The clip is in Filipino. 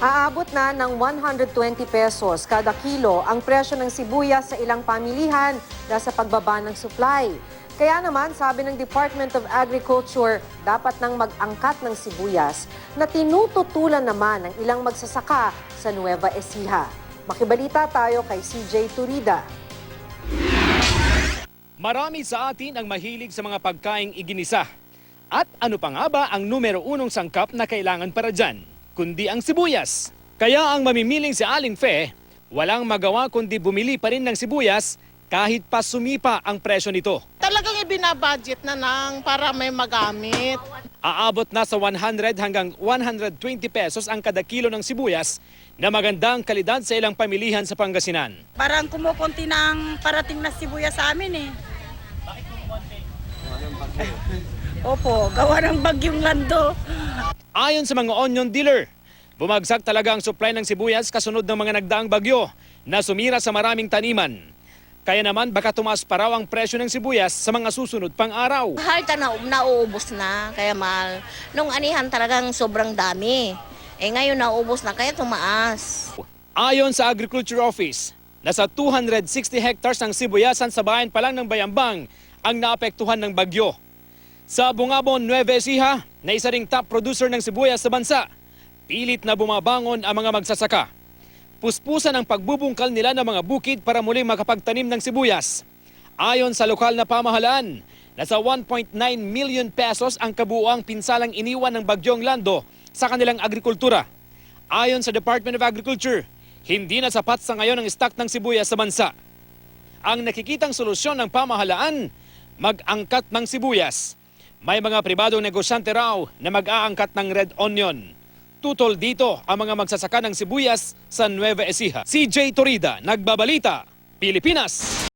Aabot na ng 120 pesos kada kilo ang presyo ng sibuyas sa ilang pamilihan dahil sa pagbaba ng supply. Kaya naman, sabi ng Department of Agriculture, dapat nang mag-angkat ng sibuyas na tinututulan naman ng ilang magsasaka sa Nueva Ecija. Makibalita tayo kay CJ Turida. Marami sa atin ang mahilig sa mga pagkaing iginisa. At ano pa nga ba ang numero unong sangkap na kailangan para dyan? Kundi ang sibuyas. Kaya ang mamimiling si Aling Fe, walang magawa kundi bumili pa rin ng sibuyas kahit pa sumipa ang presyo nito. Talagang ibinabudget na nang para may magamit. Aabot na sa 100 hanggang 120 pesos ang kada kilo ng sibuyas na magandang kalidad sa ilang pamilihan sa Pangasinan. Parang kumukunti na ang parating na sibuya sa amin eh. Opo, gawa ng bagyong lando. Ayon sa mga onion dealer, bumagsak talaga ang supply ng sibuyas kasunod ng mga nagdaang bagyo na sumira sa maraming taniman. Kaya naman baka tumaas pa raw ang presyo ng sibuyas sa mga susunod pang araw. Halta na nauubos na, kaya mahal. Nung anihan talagang sobrang dami. Eh ngayon nauubos na, kaya tumaas. Ayon sa Agriculture Office, nasa 260 hectares ng sibuyasan sa bayan pa lang ng Bayambang ang naapektuhan ng bagyo. Sa Bungabon, Nueva Ecija, na isa ring top producer ng sibuyas sa bansa, pilit na bumabangon ang mga magsasaka. Puspusan ang pagbubungkal nila ng mga bukid para muling makapagtanim ng sibuyas. Ayon sa lokal na pamahalaan, nasa 1.9 million pesos ang kabuuang pinsalang iniwan ng bagyong lando sa kanilang agrikultura. Ayon sa Department of Agriculture, hindi na sapat sa ngayon ang stock ng sibuyas sa bansa. Ang nakikitang solusyon ng pamahalaan, mag-angkat ng sibuyas. May mga pribadong negosyante raw na mag-aangkat ng red onion. Tutol dito ang mga magsasaka ng sibuyas sa Nueva Ecija. CJ Torida, Nagbabalita, Pilipinas.